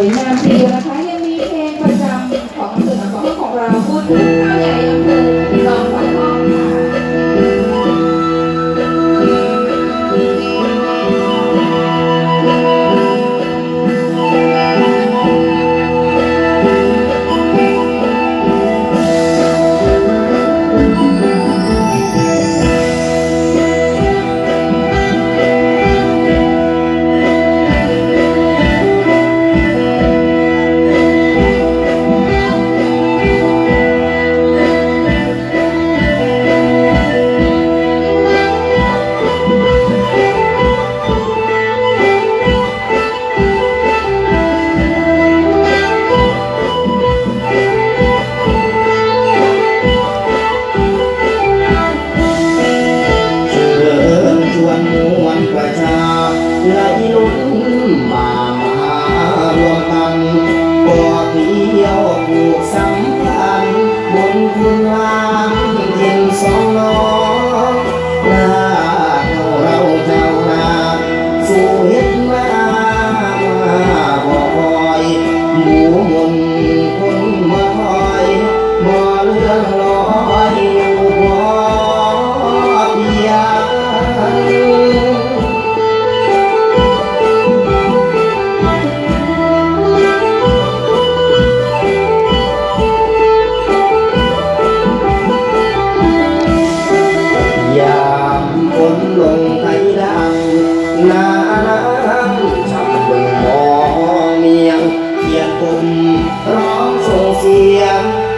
วยงามีเดียวนะคะยังมีเพลงประจำของอำเภอหนองสองของเราพูดถึงข้าวใหญ่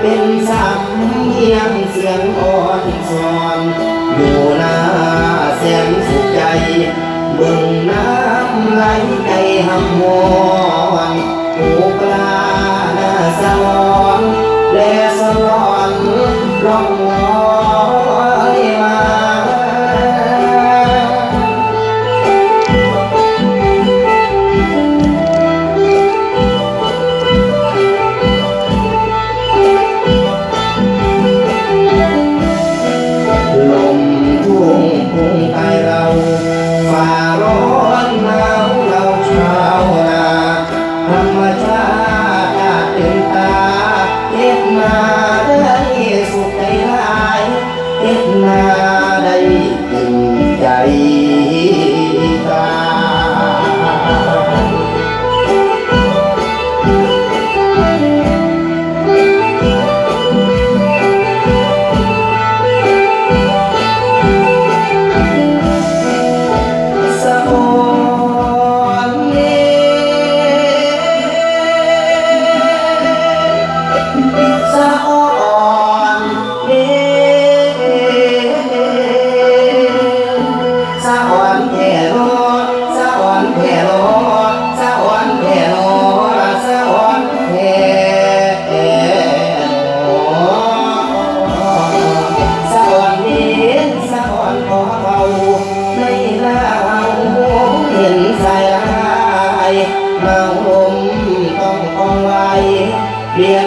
เป็นสำเนียงเสียงอ่อนสอนอยู่หน้าแสนสุขใจเบิ่งน้ำไหลใจหำวอนหูปลาหน้าสวรรค์และสวรรค์ร้องวอย ร้อนหนาวเราชา เ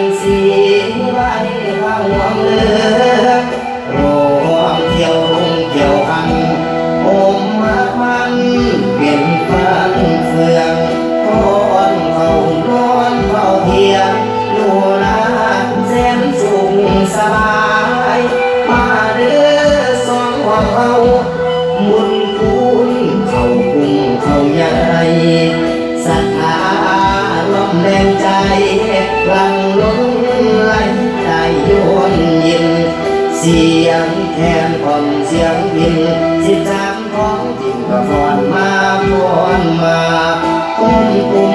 ดินสิจามของจริงก็ฟอนมาฟอนมาคุ้มคุ้ม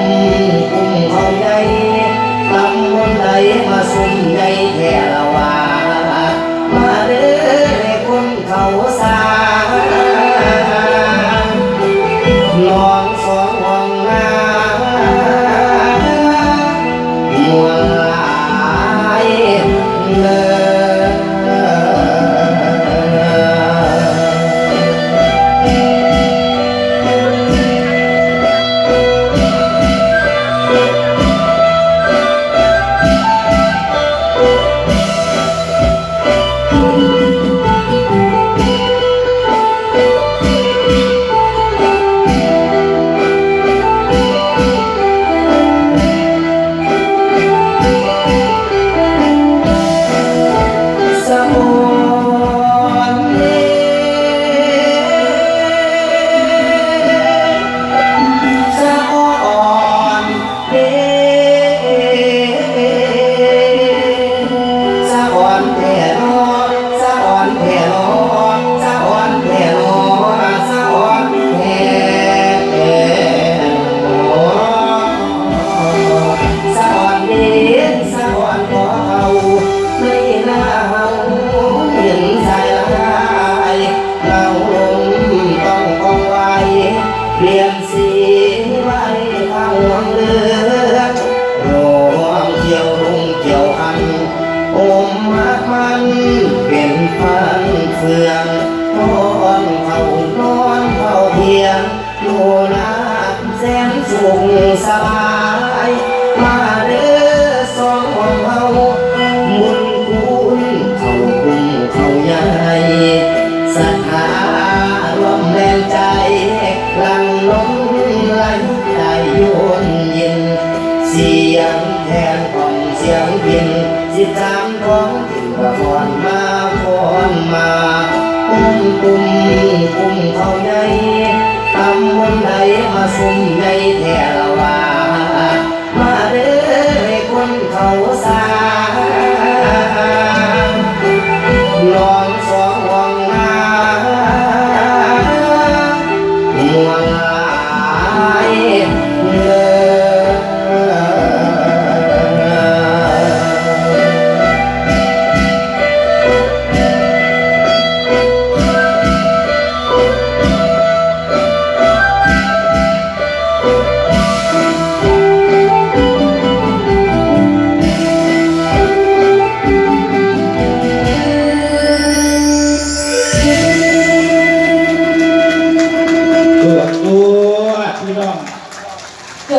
เฟืองนอนเขานอนเขาเทียงอยู่นาแสนสุขสบายมาเด้อสองเฮามุนคูนเขาคุ้มเขาใหญ่ศรัทธาล้อมแรงใจลังลมไหลใจโยนยินเสียงแทนของเสียงพินจิตจามของจิตประฟอนมา ฟอนมาอุ้มกุ้มกุ้มเขาใหญ่ตำบนใดมาสุ่มใหญ่แท้